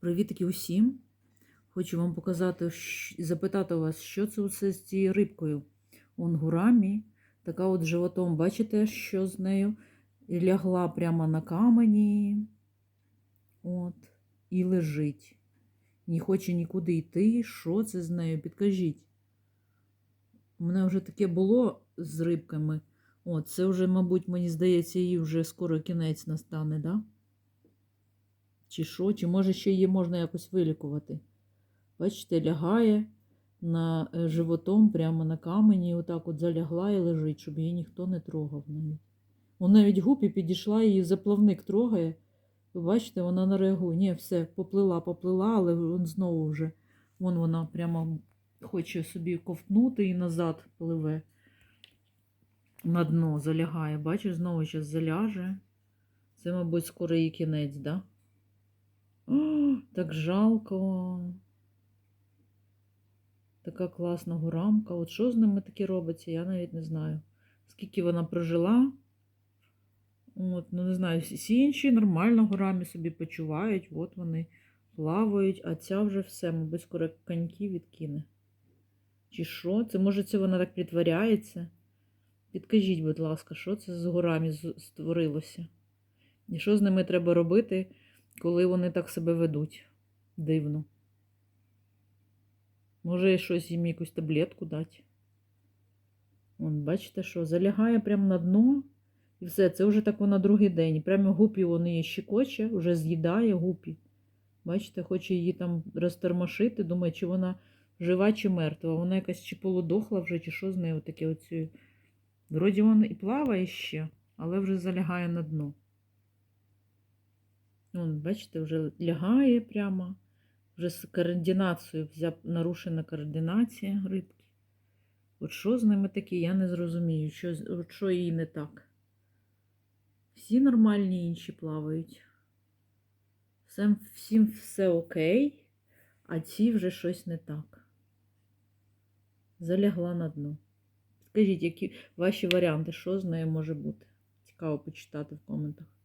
Привітки усім! Хочу вам показати, запитати вас, що це оце з цією рибкою. Он гурамі, така от животом, бачите, що з нею? І лягла прямо на камені. От, і лежить. Не хоче нікуди йти. Що це з нею? Підкажіть. У мене вже таке було з рибками. От, це вже, мабуть, мені здається, їй вже скоро кінець настане, да? Чи що? Чи може ще її можна якось вилікувати? Бачите, лягає на е, животом прямо на камені, отак от залягла і лежить, щоб її ніхто не трогав навіть. Вона навіть гупі підійшла, її заплавник трогає. Ви бачите, вона не реагує. Ні, все, поплила, поплила, але вон знову вже. Вон вона прямо хоче собі ковтнути і назад пливе. На дно залягає. Бачиш, знову зараз заляже. Це, мабуть, скоро її кінець, да? Так жалко. Така класна гурамка. От що з ними таке робиться, я навіть не знаю. Скільки вона прожила. От, ну не знаю, всі інші нормально горами собі почувають, от вони плавають, а ця вже все, мабуть, скоро коньки відкине. Чи що? Це може це вона так притворяється? Підкажіть, будь ласка, що це з горами створилося? І що з ними треба робити, коли вони так себе ведуть? Дивно. Може, щось їм якусь таблетку дати? Вон, бачите, що залягає прямо на дно. І все, це вже так вона другий день. Прямо гупі вони її щекоче, вже з'їдає гупі. Бачите, хоче її там розтормошити, думає, чи вона жива, чи мертва. Вона якась чи полудохла вже, чи що з нею таке оцю. Вроді вона і плаває ще, але вже залягає на дно. Вон, бачите, вже лягає прямо. Вже з координацією нарушена координація рибки. От що з ними таке, я не зрозумію, що, от що їй не так. Всі нормальні інші плавають. Всем, всім все окей, а ці вже щось не так. Залягла на дно. Скажіть, які ваші варіанти, що з нею може бути? Цікаво почитати в коментах.